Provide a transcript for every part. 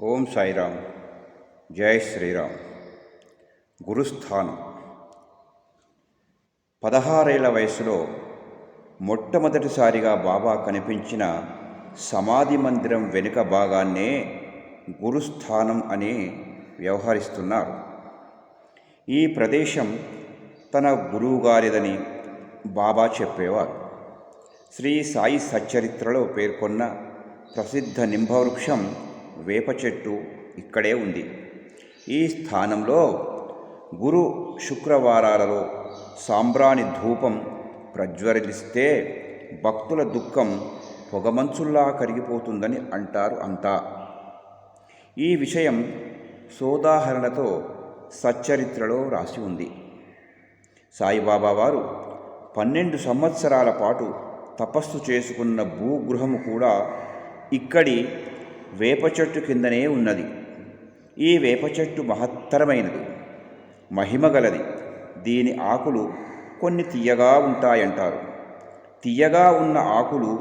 ఓం సాయిరామ్. జై శ్రీరామ్. గురుస్థానం. పదహారేళ్ళ వయసులో మొట్టమొదటిసారిగా బాబా కనిపించిన సమాధి మందిరం వెనుక భాగాన్నే గురుస్థానం అని వ్యవహరిస్తున్నారు. ఈ ప్రదేశం తన గురువుగారిదని బాబా చెప్పేవారు. శ్రీ సాయి సచ్చరిత్రలో పేర్కొన్న ప్రసిద్ధ నింబవృక్షం వేప చెట్టు ఇక్కడే ఉంది. ఈ స్థానంలో గురు శుక్రవారాలలో సాంబ్రాణి ధూపం ప్రజ్వరిస్తే భక్తుల దుఃఖం పొగమంచుల్లా కరిగిపోతుందని అంటారు అంతా. ఈ విషయం సోదాహరణతో సచ్చరిత్రలో రాసి ఉంది. సాయిబాబా వారు పన్నెండు సంవత్సరాల పాటు తపస్సు చేసుకున్న భూగృహము కూడా ఇక్కడి వేప చెట్టు కిందనే ఉన్నది. ఈ వేప చెట్టు మహత్తరమైనది మహిమగలది. దీని ఆకులు కొన్ని తీయగా ఉంటాయంటారు. తీయగా ఉన్న ఆకులు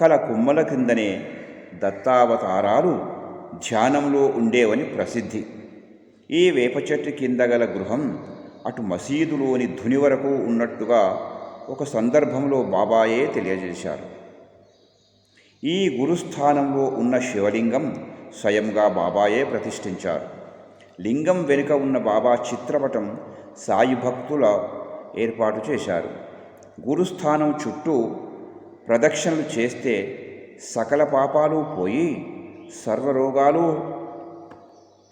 కల కుమ్మల కిందనే దత్తావతారాలు ధ్యానంలో ఉండేవని ప్రసిద్ధి. ఈ వేప చెట్టు కింద గల గృహం అటు మసీదులోని ధుని వరకు ఉన్నట్టుగా ఒక సందర్భంలో బాబాయే తెలియజేశారు. ఈ గురుస్థానంలో ఉన్న శివలింగం స్వయంగా బాబాయే ప్రతిష్ఠించారు. లింగం వెనుక ఉన్న బాబా చిత్రపటం సాయి భక్తుల ఏర్పాటు చేశారు. గురుస్థానం చుట్టూ ప్రదక్షిణలు చేస్తే సకల పాపాలు పోయి సర్వరోగాలు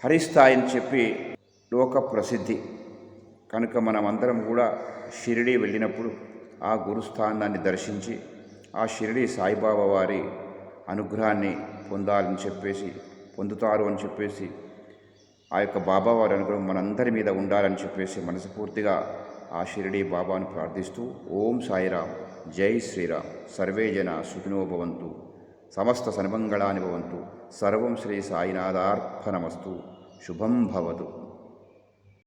హరిస్తాయని చెప్పి లోక ప్రసిద్ధి కనుక మనమందరం కూడా షిరిడి వెళ్ళినప్పుడు ఆ గురుస్థానాన్ని దర్శించి ఆ షిరిడి సాయిబాబా వారి అనుగ్రహాన్ని పొందాలని చెప్పేసి పొందుతారు అని చెప్పేసి ఆ యొక్క బాబా వారి అనుగ్రహం మనందరి మీద ఉండాలని చెప్పేసి మనస్ఫూర్తిగా ఆ షిరిడి బాబాను ప్రార్థిస్తూ ఓం సాయిరామ్ జై శ్రీరామ్ సర్వే జన సుఖినో భవంతు సమస్త సన్మంగళాని భవంతు సర్వం శ్రీ సాయినాథార్పణమస్తు శుభం భవతు.